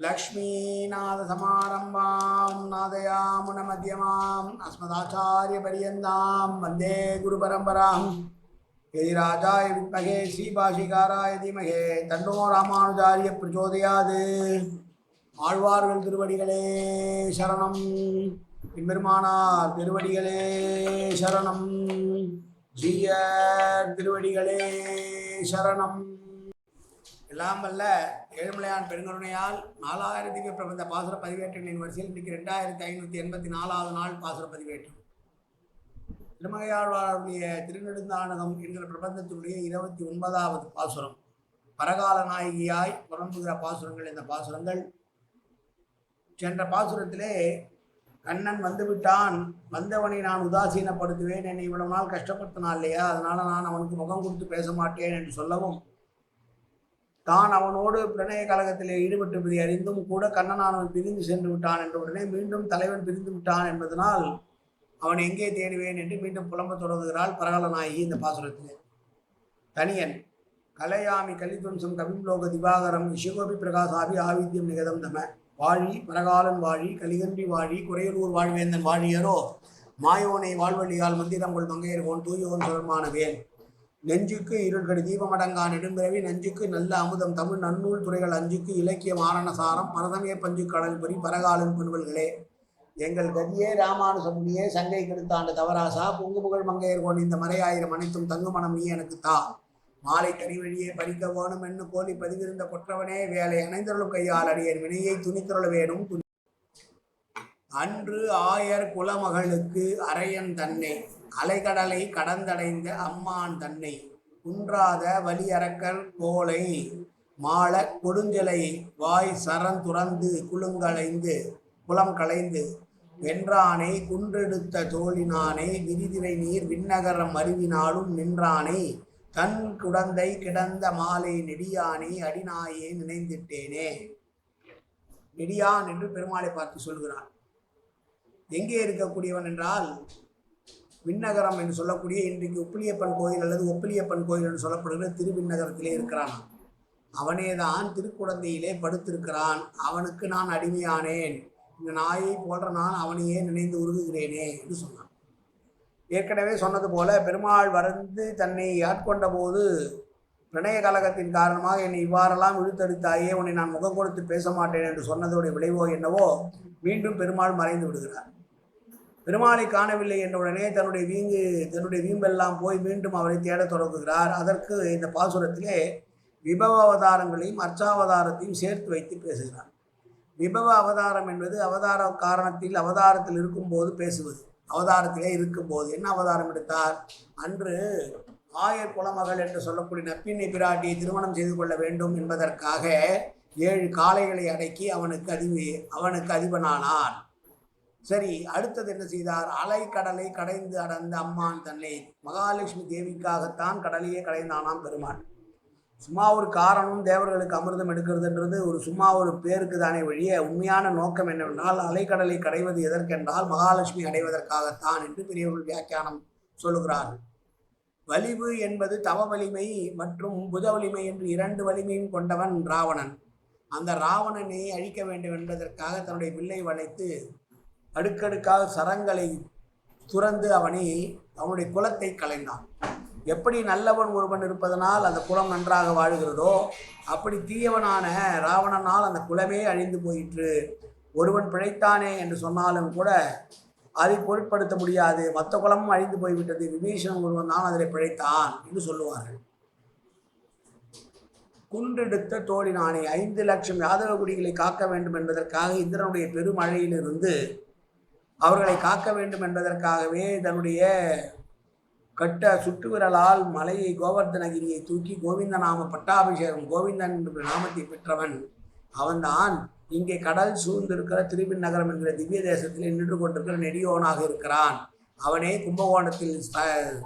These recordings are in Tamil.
லக்ஷ்மீநாதசமாரம்பாம் நாதயாமுனமத்யமாம் அஸ்மதாச்சாரியபரியந்தாம் வந்தே குருபரம்பராம் यदि ராஜாய வித்மகே ஸ்ரீபாஷிகாராய தீமகே தன்னோ ராமானுஜாரிய பிரச்சோதையாது ஆழ்வார்கள் திருவடிகளே சரணம். பெருமானார் திருவடிகளே சரணம். ஜீய திருவடிகளே சரணம். எல்லாம் வல்ல ஏழுமலையான் பெருங்கருணையால் நாலாயிரம் திவ்ய பிரபந்த பாசுர பதிவேற்றங்களின் வரிசையில் இன்றைக்கு ரெண்டாயிரத்தி ஐநூற்றி எண்பத்தி நாலாவது நாள் பாசுர பதிவேற்றம். திருமகையாழ்வாருடைய திருநெடுந்தானகம் என்கிற பிரபந்தத்தினுடைய இருபத்தி ஒன்பதாவது பாசுரம். பரகால நாயகியாய் புறம்புகிற பாசுரங்கள் இந்த பாசுரங்கள். சென்ற பாசுரத்திலே கண்ணன் வந்துவிட்டான். வந்தவனை நான் உதாசீனப்படுத்துவேன். என்னை இவ்வளவு நாள் கஷ்டப்படுத்தினான் இல்லையா? அதனால நான் அவனுக்கு முகம் கொடுத்து பேச மாட்டேன் என்று சொல்லவும் தான் அவனோடு பிரணய கழகத்திலே ஈடுபட்டிருப்பதை அறிந்தும் கூட கண்ணனானவன் பிரிந்து சென்று விட்டான் என்ற உடனே மீண்டும் தலைவன் பிரிந்து விட்டான் என்பதனால் அவன் எங்கே தேடுவேன் என்று மீண்டும் புலம்பத் தொடங்குகிறாள் பரகலநாயகி இந்த பாசுரத்திலே. தனியன் கலையாமி கலித்வம்சம் கவிம்லோக திவாகரம் சிவகோபி பிரகாசாபி ஆவித்யம் நிகதம் தம. வாழி பரகாலன் வாழி கலிகன்றி வாழி குறையலூர் வாழ்வேந்தன் வாழியரோ மாயோனை வாழ்வழியால் மந்திரம் மங்கையர் மங்கையர்கோன் தூயோன் சுரமான வேன் நெஞ்சுக்கு இருள்கடி தீபமடங்கா நெடும்பிறவி நஞ்சுக்கு நல்ல அமுதம். தமிழ் நன்னூல் துறைகள் அஞ்சுக்கு இலக்கிய மாரணசாரம். பரதமே பஞ்சு கடல் பொறி பரகாலும் பண்பல்களே எங்கள் கதியே ராமானுசமுனியே சங்கை கெடுத்தாண்டு தவராசா. பொங்கு புகழ் மங்கையர் கொண்டு இந்த மறையாயிரம் அனைத்தும் தங்குமணம் நீ எனக்கு தா. மாலை தனி வழியே பறிக்க வேணும் என்று கோலி பதிவிருந்த கொற்றவனே. வேலை அணைந்தருளும் கையால் அடியர் வினையை துணித்தருள வேணும் அன்று ஆயர் குலமகளுக்கு அரையன் தன்னை. அலைகடலை கடந்தடைந்த அம்மான் தன்னை குன்றாத வலியறக்கல் கோலை மாள கொடுஞ்சலை வாய் சரண் துறந்து குலுங்களைந்து குளம் களைந்து வென்றானை குன்றெடுத்த தோழினானை விரிதிரை நீர் விண்ணகரம் அருவினாலும் நின்றானை தன் குடந்தை கிடந்த மாலை நெடியானை அடிநாயே நினைந்திட்டேனே. நெடியான் என்று பெருமாளை பார்த்து சொல்கிறான். எங்கே இருக்கக்கூடியவன் என்றால் விண்ணகரம் என்று சொல்லக்கூடிய இன்றைக்கு ஒப்பிலியப்பன் கோயில் அல்லது ஒப்பிலியப்பன் கோயில் என்று சொல்லப்படுகிற திருவிண்ணகரத்திலே இருக்கிறான். அவனேதான் திருக்குடந்தையிலே படுத்திருக்கிறான். அவனுக்கு நான் அடிமையானேன். இந்த நாயை போன்ற நான் அவனையே நினைந்து உருகுகிறேனே என்று சொன்னான். ஏற்கனவே சொன்னது போல பெருமாள் வருந்து தன்னை ஆட்கொண்ட போது பிரணய கழகத்தின் காரணமாக என்னை இவ்வாறெல்லாம் இழுத்தடித்தாயே உன்னை நான் முகம் கொடுத்து பேச மாட்டேன் என்று சொன்னதோடைய விளைவோ என்னவோ மீண்டும் பெருமாள் மறைந்து விடுகிறார். பெருமாளை காணவில்லை என்ற உடனே தன்னுடைய வீங்கு தன்னுடைய வீம்பெல்லாம் போய் மீண்டும் அவரை தேடத் தொடங்குகிறார். அதற்கு இந்த பாசுரத்திலே விபவ அவதாரங்களையும் அர்ச்சாவதாரத்தையும் சேர்த்து வைத்து பேசுகிறார். விபவ அவதாரம் என்பது அவதார காரணத்தில் அவதாரத்தில் இருக்கும்போது பேசுவது. அவதாரத்திலே இருக்கும்போது என்ன அவதாரம் எடுத்தார்? அன்று ஆயர் குலமகள் என்று சொல்லக்கூடிய நப்பினை பிராட்டியை திருமணம் செய்து கொள்ள வேண்டும் என்பதற்காக ஏழு காளைகளை அடக்கி அவனுக்கு அதிபி அவனுக்கு அதிபனானான். சரி அடுத்தது என்ன செய்தார்? அலை கடலை கடைந்து அடர்ந்த அம்மான் தன்னை மகாலட்சுமி தேவிக்காகத்தான் கடலையே கடைந்தானாம் பெருமான். சும்மா ஒரு காரணம் தேவர்களுக்கு அமிர்தம் எடுக்கிறதுன்றது ஒரு சும்மா ஒரு பேருக்கு தானே வழிய உண்மையான நோக்கம் என்னவென்றால் அலைக்கடலை கடைவது எதற்கென்றால் மகாலட்சுமி அடைவதற்காகத்தான் என்று பெரியவர்கள் வியாக்கியானம் சொல்லுகிறார்கள். வலிவு என்பது தவ வலிமை மற்றும் புத வலிமை என்று இரண்டு வலிமையும் கொண்டவன் ராவணன். அந்த ராவணனை அழிக்க வேண்டும் என்பதற்காக தன்னுடைய வில்லை வளைத்து அடுக்கடுக்காக சரங்களை துறந்து அவனை அவனுடைய குலத்தை கலைந்தான் எப்படி நல்லவன் ஒருவன் இருப்பதனால் அந்த குலம் நன்றாக வாழ்கிறதோ அப்படி தீயவனான ராவணனால் அந்த குலமே அழிந்து போயிற்று. ஒருவன் பிழைத்தானே என்று சொன்னாலும் கூட அதை பொருட்படுத்த முடியாது. மற்ற குலமும் அழிந்து போய்விட்டது. விபீஷணன் ஒருவன் தான் அதில் பிழைத்தான் என்று சொல்லுவார்கள். குன்றெடுத்த தோழினானே ஐந்து லட்சம் யாதவ குடிகளை காக்க வேண்டும் என்பதற்காக இந்திரனுடைய பெருமழையிலிருந்து அவர்களை காக்க வேண்டும் என்பதற்காகவே தன்னுடைய கட்ட சுட்டு விரலால் மலையை கோவர்தனகிரியை தூக்கி கோவிந்த நாம பட்டாபிஷேகம் கோவிந்தன் என்ற நாமத்தை பெற்றவன் அவன்தான். இங்கே கடல் சூழ்ந்திருக்கிற திருவிநகரம் என்கிற திவ்ய தேசத்தில் நின்று கொண்டிருக்கிற நெடியோனாக இருக்கிறான். அவனே கும்பகோணத்தில் ச-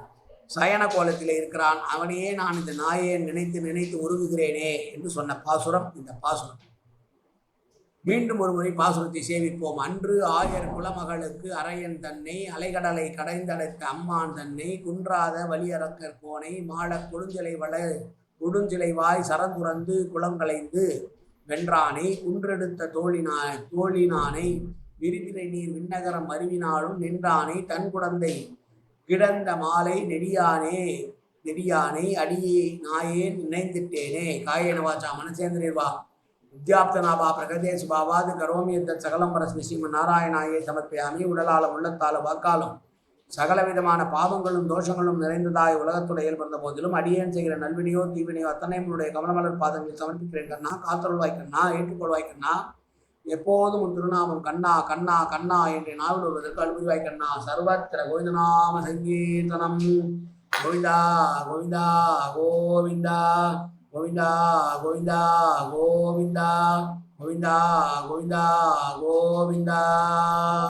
சயன கோலத்தில் இருக்கிறான். அவனையே நான் இந்த நாயை நினைத்து நினைத்து உருகுகிறேனே என்று சொன்ன பாசுரம் இந்த பாசுரம். மீண்டும் ஒரு முறை பாசுரத்தை சேவிப்போம் அன்று ஆயர் குலமகளுக்கு அரையன் தன்னை அலைகடலை கடைந்தடைத்த அம்மான் தன்னை குன்றாத வலியறக்கர் கோனை மாட கொடுஞ்சிலை வள கொடுஞ்சிலை வாய் சரந்துறந்து குளங்களைந்து வென்றானை குன்றெடுத்த தோழினா தோழினானை விரிதிரை நீர் விண்ணகரம் அருவினாலும் நின்றானை தன் குழந்தை கிடந்த மாலை நெடியானே நெடியானை அடியே நாயே நினைந்திட்டேனே. காயனவாச்சா மனசேந்திரேவா. வித்யாப்தனாபா பிரகதேசு பாவாது கரோமி எத்த சகலம் பரஸ்மி ஸ்ரீமன் சமர்ப்பியாமி உடலாலும் உள்ளத்தாலும் வாக்காலும் சகல விதமான பாவங்களும் தோஷங்களும் நிறைந்ததாய் உலகத்துடைய இயல்பந்த போதிலும் அடியேன் செய்கிற நல்வினியோ தீவினையோ அத்தனை உன்னுடைய கமலமலர் பாதங்களில் சமர்ப்பிக்கிறேன் கண்ணா காத்தருள்வாய் கண்ணா ஏற்றுக்கொள்வாய் கண்ணா. எப்போதும் உன் திருநாமம் கண்ணா கண்ணா கண்ணா என்று நாவல் வருவதற்கு அனுமதிவாய் கண்ணா. சர்வத்திர கோவிந்தநாம சங்கீர்த்தனம். கோவிந்தா கோவிந்தா கோவிந்தா. 고인다 고인다 고민다 고인다 고인다 고민다